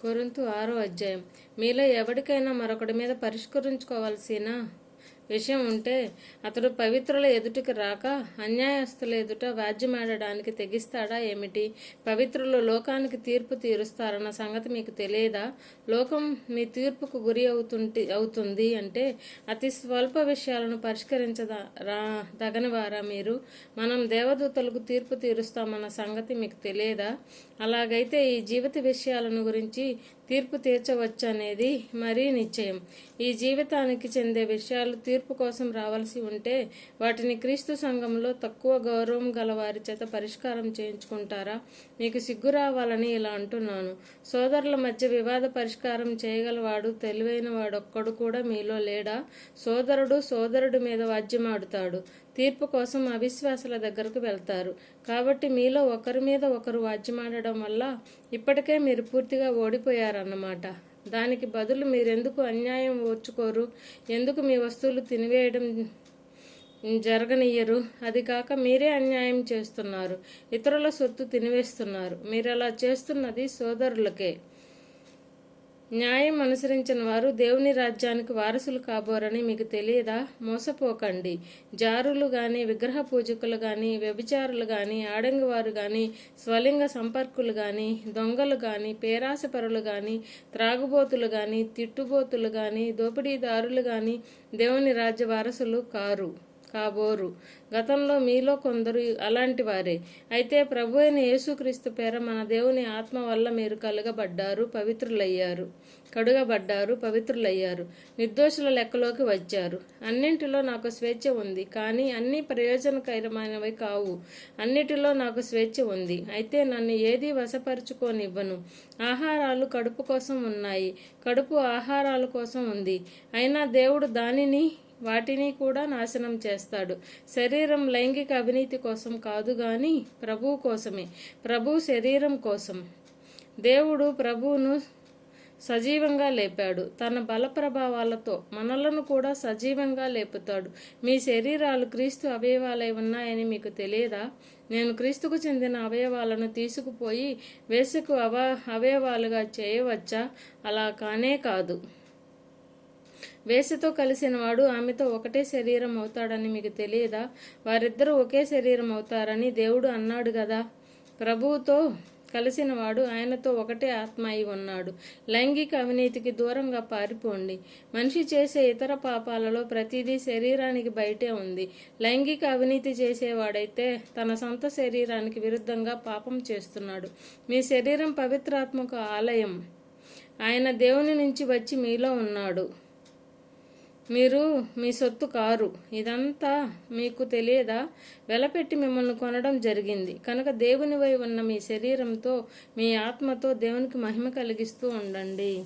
Corinth ఆరో అధ్యాయం. మీలో ఎవరికైనా మరొకటి మీద పరిష్కరించుకోవాల్సిన? విషయం ఉంటే అతడు పవిత్రుల ఎదుటికి రాక అన్యాయస్తుల ఎదుట వ్యాజ్యమాడడానికి తెగిస్తాడా ఏమిటి? పవిత్రులు లోకానికి తీర్పు తీరుస్తారన్న సంగతి మీకు తెలియదా? లోకం మీ తీర్పుకు గురి అవుతుంటి అవుతుంది అంటే అతి స్వల్ప విషయాలను పరిష్కరించదా రా తగనివారా మీరు? మనం దేవదూతలకు తీర్పు తీరుస్తామన్న సంగతి మీకు తెలియదా? అలాగైతే ఈ జీవిత విషయాలను గురించి తీర్పు తీర్చవచ్చనేది మరీ నిశ్చయం. ఈ జీవితానికి చెందే విషయాలు తీర్పు కోసం రావాల్సి ఉంటే వాటిని క్రీస్తు సంఘంలో తక్కువ గౌరవం గల వారి చేత పరిష్కారం చేయించుకుంటారా? మీకు సిగ్గు రావాలని ఇలా అంటున్నాను. సోదరుల మధ్య వివాద పరిష్కారం చేయగలవాడు తెలివైన వాడొక్కడు కూడా మీలో లేడా? సోదరుడు సోదరుడి మీద వాద్యమాడుతాడు తీర్పు కోసం అవిశ్వాసుల దగ్గరకు వెళ్తారు. కాబట్టి మీలో ఒకరి మీద ఒకరు వాద్యమాడడం వల్ల ఇప్పటికే మీరు పూర్తిగా ఓడిపోయారన్నమాట. దానికి బదులు మీరెందుకు అన్యాయం ఓర్చుకోరు? ఎందుకు మీ వస్తువులు తినివేయడం జరగనియ్యరు అది కాక మీరే అన్యాయం చేస్తున్నారు. ఇతరుల సొత్తు తినివేస్తున్నారు. మీరు అలా చేస్తున్నది సోదరులకే. న్యాయం అనుసరించిన వారు దేవుని రాజ్యానికి వారసులు కాబోరని మీకు తెలియదా? మోసపోకండి. జారులు గాని విగ్రహ పూజకులు గాని వ్యభిచారులు గాని ఆడంగివారు గాని స్వలింగ సంపర్కులు గాని దొంగలు గాని పేరాసపరులు గాని త్రాగుబోతులు గాని తిట్టుబోతులు గాని దోపిడీదారులు గాని దేవుని రాజ్య వారసులు కారు. కాబోరు. గతంలో మీలో కొందరు అలాంటి వారే. అయితే ప్రభు అయిన యేసుక్రీస్తు పేర మన దేవుని ఆత్మ వల్ల మీరు కలగబడ్డారు పవిత్రులయ్యారు కడుగబడ్డారు పవిత్రులయ్యారు నిర్దోషుల లెక్కలోకి వచ్చారు. అన్నింటిలో నాకు స్వేచ్ఛ ఉంది కానీ అన్ని ప్రయోజనకరమైనవి కావు. అన్నిటిలో నాకు స్వేచ్ఛ ఉంది. అయితే నన్ను ఏది వశపరుచుకోనివ్వను. ఆహారాలు కడుపు కోసం ఉన్నాయి. కడుపు ఆహారాల కోసం ఉంది. అయినా దేవుడు దానిని వాటిని కూడా నాశనం చేస్తాడు. శరీరం లైంగిక అవినీతి కోసం కాదు గాని ప్రభువు కోసమే. ప్రభు శరీరం కోసం. దేవుడు ప్రభువును సజీవంగా లేపాడు. తన బల ప్రభావాలతో మనలను కూడా సజీవంగా లేపుతాడు. మీ శరీరాలు క్రీస్తు అవయవాలై ఉన్నాయని మీకు తెలియదా? నేను క్రీస్తుకు చెందిన అవయవాలను తీసుకుపోయి వేసుకు అవ అవయవాలుగా చేయవచ్చా? అలా కానే కాదు. వేసితో కలిసిన వాడు ఆమెతో ఒకటే శరీరం అవుతాడని మీకు తెలియదా? వారిద్దరూ ఒకే శరీరం అవుతారని దేవుడు అన్నాడు కదా ప్రభువుతో కలిసిన వాడు ఆయనతో ఒకటే ఆత్మ అయి ఉన్నాడు. లైంగిక అవినీతికి దూరంగా పారిపోండి. మనిషి చేసే ఇతర పాపాలలో ప్రతిదీ శరీరానికి బయటే ఉంది. లైంగిక అవినీతి చేసేవాడైతే తన సొంత శరీరానికి విరుద్ధంగా పాపం చేస్తున్నాడు. మీ శరీరం పవిత్రాత్మక ఆలయం. ఆయన దేవుని నుంచి వచ్చి మీలో ఉన్నాడు. మీరు మీ సొత్తు కారు. ఇదంతా మీకు తెలియదా? వెలపెట్టి మిమ్మల్ని కొనడం జరిగింది. కనుక దేవునివై ఉన్న మీ శరీరంతో మీ ఆత్మతో దేవునికి మహిమ కలిగిస్తూ ఉండండి.